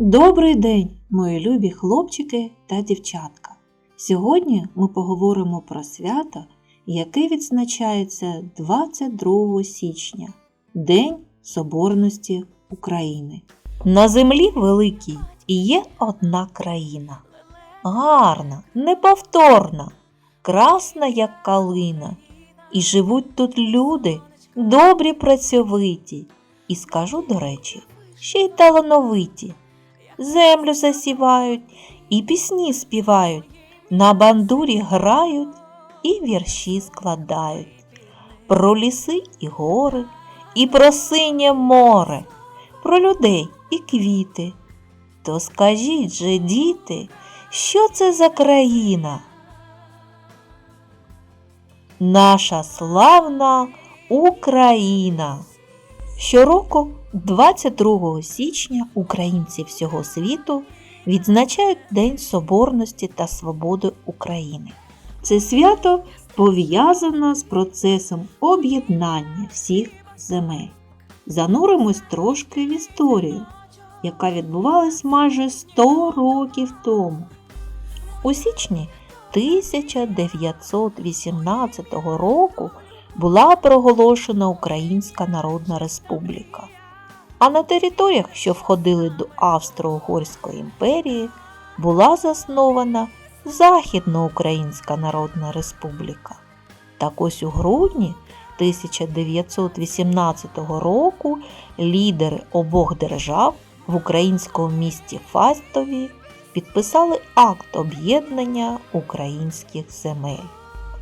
Добрий день, мої любі хлопчики та дівчатка. Сьогодні ми поговоримо про свято, яке відзначається 22 січня День Соборності України. На землі великій є одна країна. Гарна, неповторна, красна, як калина. І живуть тут люди, добрі працьовиті, і скажу, до речі, ще й талановиті. Землю засівають і пісні співають, на бандурі грають і вірші складають. Про ліси і гори, і про синє море, про людей і квіти. То скажіть же, діти, що це за країна? Наша славна Україна. Щороку, 22 січня, українці всього світу відзначають День Соборності та Свободи України. Це свято пов'язано з процесом об'єднання всіх земель. Зануримось трошки в історію, яка відбувалась майже 100 років тому. У січні 1918 року була проголошена Українська Народна Республіка. А на територіях, що входили до Австро-Угорської імперії, була заснована Західноукраїнська Народна Республіка. Так ось у грудні 1918 року лідери обох держав в українському місті Фастові підписали акт об'єднання українських земель.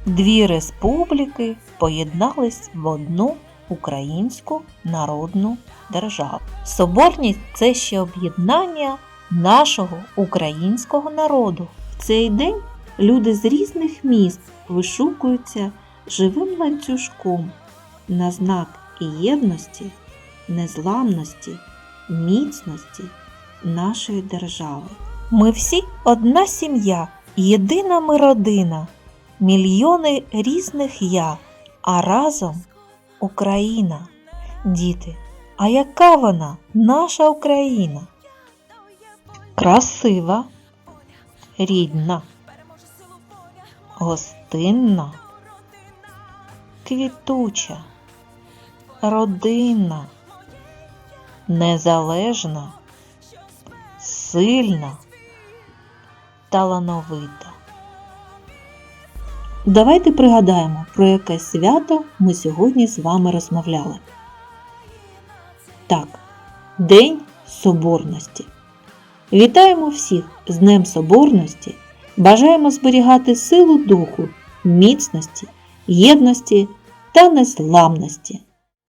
Дві республіки поєднались в одну українську народну державу. Соборність це ще об'єднання нашого українського народу. В цей день люди з різних міст вишукуються живим ланцюжком на знак єдності, незламності, міцності нашої держави. Ми всі одна сім'я, єдина ми родина, мільйони різних я, а разом Україна. Діти, а яка вона, наша Україна? Красива, рідна, гостинна, квітуча, родинна, незалежна, сильна, талановита. Давайте пригадаємо, про яке свято ми сьогодні з вами розмовляли. Так, День Соборності. Вітаємо всіх з Днем Соборності! Бажаємо зберігати силу духу, міцності, єдності та незламності.